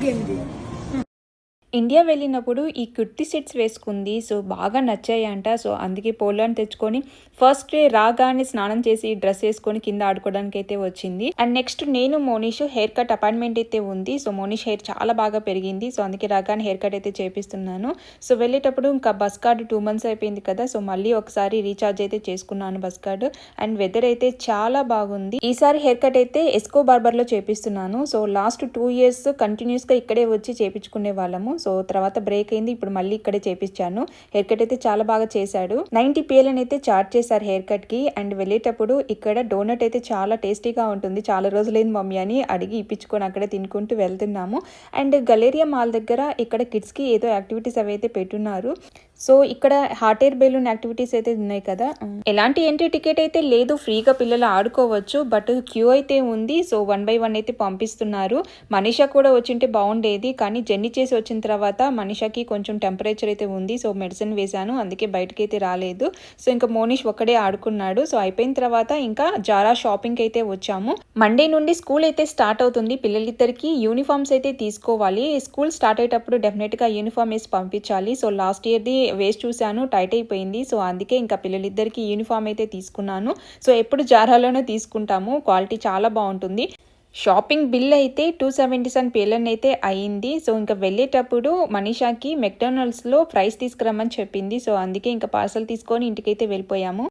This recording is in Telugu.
game day. ఇండియా వెళ్ళినప్పుడు ఈ కుర్తి సెట్స్ వేసుకుంది. సో బాగా నచ్చాయంట. సో అందుకే పోలాని తెచ్చుకొని ఫస్ట్ డే రాగానే స్నానం చేసి డ్రెస్ వేసుకొని కింద ఆడుకోవడానికి అయితే వచ్చింది. అండ్ నెక్స్ట్ నేను మోనిష్ హెయిర్ కట్ అపాయింట్మెంట్ అయితే ఉంది. సో మోనిష్ హెయిర్ చాలా బాగా పెరిగింది. సో అందుకే రాగానే హెయిర్ కట్ అయితే చేపిస్తున్నాను. సో వెళ్ళేటప్పుడు ఇంకా బస్ కార్డు టూ మంత్స్ అయిపోయింది కదా. సో మళ్ళీ ఒకసారి రీఛార్జ్ అయితే చేసుకున్నాను బస్ కార్డు. అండ్ వెదర్ అయితే చాలా బాగుంది. ఈసారి హెయిర్ కట్ అయితే ఎస్కో బార్బర్లో చేపిస్తున్నాను. సో లాస్ట్ టూ ఇయర్స్ కంటిన్యూస్గా ఇక్కడే వచ్చి చేపించుకునే వాళ్ళము. సో తర్వాత బ్రేక్ అయింది. ఇప్పుడు మళ్ళీ ఇక్కడే చేపించాను హెయిర్ కట్ అయితే చాలా బాగా చేశాడు. నైన్టీ పిఎల్ని అయితే చార్జ్ చేశారు హెయిర్ కట్కి. అండ్ వెళ్ళేటప్పుడు ఇక్కడ డోనట్ అయితే చాలా టేస్టీగా ఉంటుంది. చాలా రోజులైంది మమ్మీ అని అడిగి ఇప్పించుకొని అక్కడే తినుకుంటూ వెళ్తున్నాము. అండ్ గలేరియా మాల్ దగ్గర ఇక్కడ కిడ్స్కి ఏదో యాక్టివిటీస్ అవి అయితే పెట్టున్నారు. సో ఇక్కడ హాట్ ఎయిర్ బెలూన్ యాక్టివిటీస్ అయితే ఉన్నాయి కదా. ఎలాంటి ఎంట్రీ టికెట్ అయితే లేదు ఫ్రీగా పిల్లలు ఆడుకోవచ్చు బట్ క్యూ అయితే ఉంది. సో వన్ బై వన్ అయితే పంపిస్తున్నారు. మనీషా కూడా వచ్చింటే బాగుండేది కానీ జర్నీ చేసి వచ్చిన తర్వాత మనీషాకి కొంచెం టెంపరేచర్ అయితే ఉంది. సో మెడిసిన్ వేశాను అందుకే బయటకి అయితే రాలేదు. సో ఇంకా మోనిష్ ఒక్కడే ఆడుకున్నాడు. సో అయిపోయిన తర్వాత ఇంకా జారా షాపింగ్ అయితే వచ్చాము. మండే నుండి స్కూల్ అయితే స్టార్ట్ అవుతుంది. పిల్లలిద్దరికి యూనిఫామ్స్ అయితే తీసుకోవాలి. స్కూల్ స్టార్ట్ అయ్యేటప్పుడు డెఫినెట్గా యూనిఫామ్ వేసి పంపించాలి. సో లాస్ట్ ఇయర్ది వేస్ట్ చూశాను టైట్ అయిపోయింది. సో అందుకే ఇంకా పిల్లలిద్దరికీ యూనిఫామ్ అయితే తీసుకున్నాను. సో ఎప్పుడు జారాలోనే తీసుకుంటాము. క్వాలిటీ చాలా బాగుంటుంది. షాపింగ్ బిల్ అయితే టూ సెవెంటీ సెవెన్ పేలన్ అయితే అయింది. సో ఇంకా వెళ్ళేటప్పుడు మనీషాకి మెక్డొనాల్డ్స్లో ప్రైస్ తీసుకురమ్మని చెప్పింది. సో అందుకే ఇంకా పార్సల్ తీసుకొని ఇంటికైతే వెళ్ళిపోయాము.